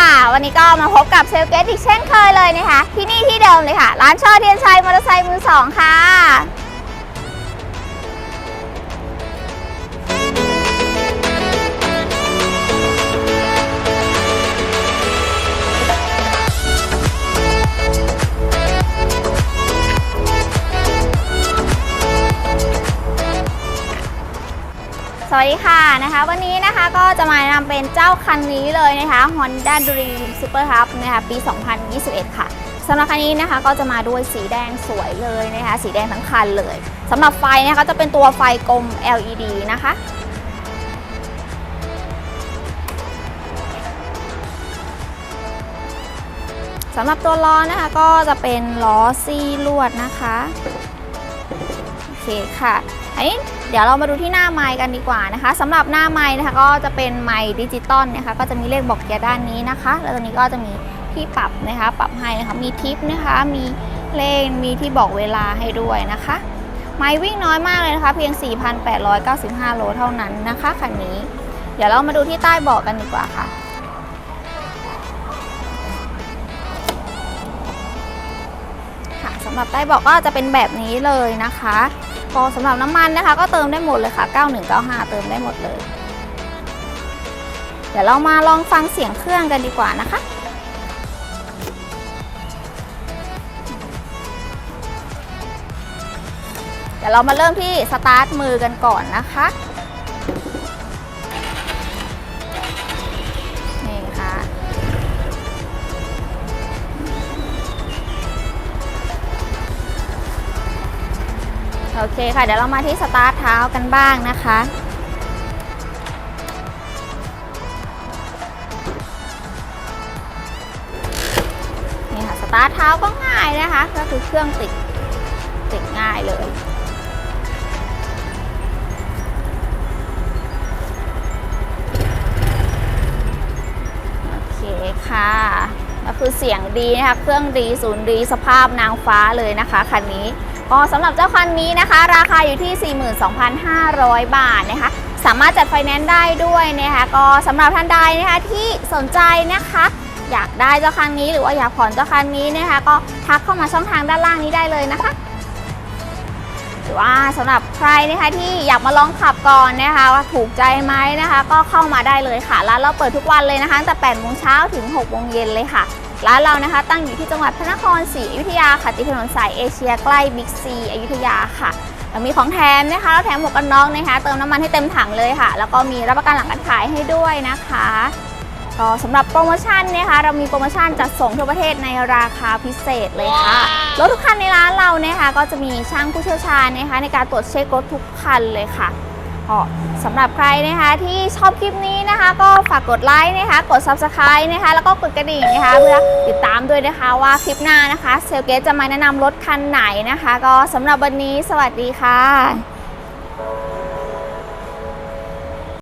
วัสดีค่ะ วันนี้ก็มาพบกับเซลเกตอีกเช่นเคยเลยนะคะ ที่นี่ที่เดิมเลยค่ะ ร้านช่อเทียนชัยมอเตอร์ไซค์มือสองค่ะ สวัสดีค่ะนะคะ วันนี้นะคะก็จะมานำเป็นเจ้าคันนี้เลยนะคะ Honda Dream Super Hub นะคะปี 2021 ค่ะสำหรับคันนี้นะคะก็จะมาด้วยสีแดงสวยเลยนะคะ สีแดงทั้งคันเลยสำหรับไฟนะคะจะเป็นตัวไฟกลม LED นะคะสำหรับตัวล้อนะคะก็จะเป็นล้อซี่ลวดนะคะ คค่ะ อันนี้เดี๋ยวเรามาดูที่หน้าไม้กันดีกว่านะคะสำหรับหน้าไม้นะคะก็จะเป็นไม้ดิจิตอลนะคะ ก็จะมีเลขบอกเกียร์ด้านนี้นะคะ แล้วตรงนี้ก็จะมีที่ปรับนะคะ ปรับให้นะคะ มีทิปนะคะ มีเลขมีที่บอกเวลาให้ด้วยนะคะ ไม้วิ่งน้อยมากเลยนะคะ เพียง 4,895 โลเท่านั้นนะคะคันนี้ เดี๋ยวเรามาดูที่ใต้เบาะกันดีกว่าค่ะ สำหรับใต้เบาะก็จะเป็นแบบนี้เลยนะคะก็สำหรับน้ำมันนะคะ ก็เติมได้หมดเลยค่ะ 9195 เติมได้หมดเลย เดี๋ยวเรามาลองฟังเสียงเครื่องกันดีกว่านะคะเดี๋ยวเรามาเริ่มที่สตาร์ทมือกันก่อนนะคะ โอเคค่ะ เดี๋ยวเรามาที่สตาร์ทเท้ากันบ้างนะคะ นี่ค่ะ สตาร์ทเท้าก็ง่ายนะคะ ก็คือเครื่องติดติดง่ายเลยโอเคค่ะก็คือเสียงดีนะคะ เครื่องดีศูนย์ดีสภาพนางฟ้าเลยนะคะคันนี้ ก็สำหรับเจ้าคันนี้นะคะ ราคาอยู่ที่ 42,500 บาทนะคะ สามารถจัดไฟแนนซ์ได้ด้วยนะคะก็สำหรับท่านใดนะคะที่สนใจนะคะ อยากได้เจ้าคันนี้หรือว่าอยากผ่อนเจ้าคันนี้นะคะ ก็ทักเข้ามาช่องทางด้านล่างนี้ได้เลยนะคะ ว่าสำหรับใครนะคะที่อยากมาลองขับก่อนนะคะว่าถูกใจไหมนะคะ ก็เข้ามาได้เลยค่ะร้านเราเปิดทุกวันเลยนะคะตั้งแต่8โมงเช้าถึง6โมงเย็นเลยค่ะร้านเรานะคะตั้งอยู่ที่จังหวัดพระนครศรีอยุธยาค่ะติดถนนสายเอเชียใกล้บิ๊กซีอยุธยาค่ะแล้วมีของแถมนะคะแล้วแถมหมวกกันน็อกนะคะ เติมน้ำมันให้เต็มถังเลยค่ะ แล้วก็มีรับประกันหลังการขายให้ด้วยนะคะ ก็สำหรับโปรโมชั่นนะคะเรามีโปรโมชั่นจัดส่งทั่วประเทศในราคาพิเศษเลยค่ะ รถทุกคันในร้านเรานะคะก็จะมีช่างผู้เชี่ยวชาญนะคะในการตรวจเช็ครถทุกคันเลยค่ะก็สำหรับใครนะคะที่ชอบคลิปนี้นะคะ ก็ฝากกดไลค์นะคะ กด Subscribe นะคะ แล้วก็กดกระดิ่งนะคะ เพื่อติดตามด้วยนะคะว่าคลิปหน้านะคะ เซลเกตจะมาแนะนำรถคันไหนนะคะ ก็สำหรับวันนี้สวัสดีค่ะ